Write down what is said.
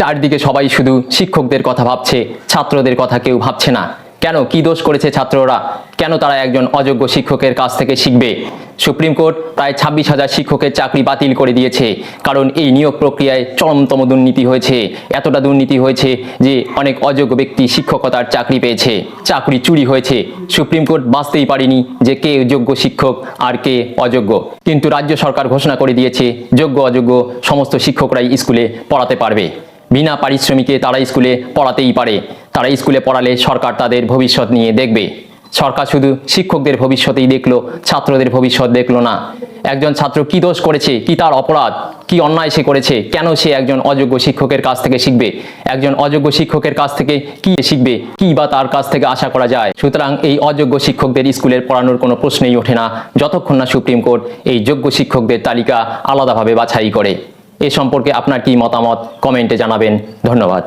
চারদিকে সবাই শুধু শিক্ষকদের কথা ভাবছে, ছাত্রদের কথা কেউ ভাবছে না। কেন? কি দোষ করেছে ছাত্ররা? কেন তারা একজন অযোগ্য শিক্ষকের কাছ থেকে শিখবে? সুপ্রিম কোর্ট প্রায় ছাব্বিশ হাজার শিক্ষকের চাকরি বাতিল করে দিয়েছে, কারণ এই নিয়োগ প্রক্রিয়ায় চরমতম দুর্নীতি হয়েছে। এতটা দুর্নীতি হয়েছে যে অনেক অযোগ্য ব্যক্তি শিক্ষকতার চাকরি পেয়েছে। চাকরি চুরি হয়েছে। সুপ্রিম কোর্ট বাঁচতেই পারেনি যে কে যোগ্য শিক্ষক আর কে অযোগ্য। কিন্তু রাজ্য সরকার ঘোষণা করে দিয়েছে, যোগ্য অযোগ্য সমস্ত শিক্ষকরাই স্কুলে পড়াতে পারবে। বিনা পারিশ্রমিকে তারা স্কুলে পড়াতেই পারে। তারা স্কুলে পড়ালে সরকার তাদের ভবিষ্যৎ নিয়ে দেখবে। সরকার শুধু শিক্ষকদের ভবিষ্যতেই দেখল, ছাত্রদের ভবিষ্যৎ দেখল না। একজন ছাত্র কি দোষ করেছে, কি তার অপরাধ, কি অন্যায় সে করেছে, কেন সে একজন অযোগ্য শিক্ষকের কাছ থেকে শিখবে? একজন অযোগ্য শিক্ষকের কাছ থেকে কি শিখবে, কি বা তার কাছ থেকে আশা করা যায়? সুতরাং এই অযোগ্য শিক্ষকদের স্কুলের পড়ানোর কোনো প্রশ্নই ওঠে না। যতক্ষণ না সুপ্রিম কোর্ট এই যোগ্য শিক্ষকদের তালিকা আলাদাভাবে বাছাই করে। এ সম্পর্কে আপনার কি মতামত কমেন্টে জানাবেন। ধন্যবাদ।